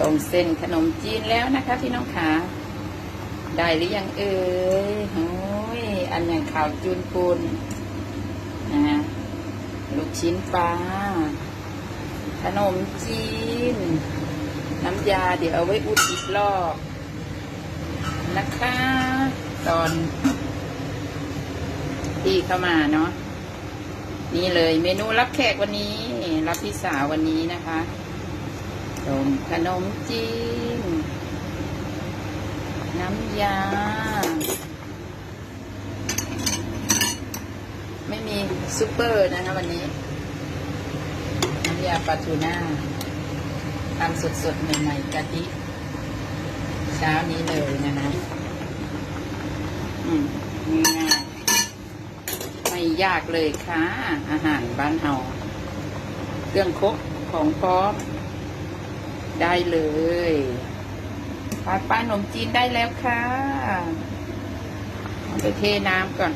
ตรงเส้นขนมจีนแล้วนะคะ พี่น้องขาได้หรือยังเอ่ยโอ้ยอันอย่างข่าวจูนปูนนะฮะลูกชิ้นปลาขนมจีน น้ำยาเดี๋ยวเอาไว้อุดอีกรอบนะคะ ตอนที่เข้ามาเนาะนี่เลยเมนูรับแขกวันนี้ รับพี่สาววันนี้นะคะ ต้มขนมจีน น้ำยา ไม่มีซูเปอร์นะคะวันนี้ น้ำยาปลาทูน่าทำสดๆ ใหม่ๆกะทิเช้านี้เลยนะคะอืมง่ายไม่ยากเลยค่ะ อาหารบ้านเฮาเครื่องครกของพร้อม ได้เลยป้าป้าขนมจีนได้แล้วค่ะไปเทน้ำก่อน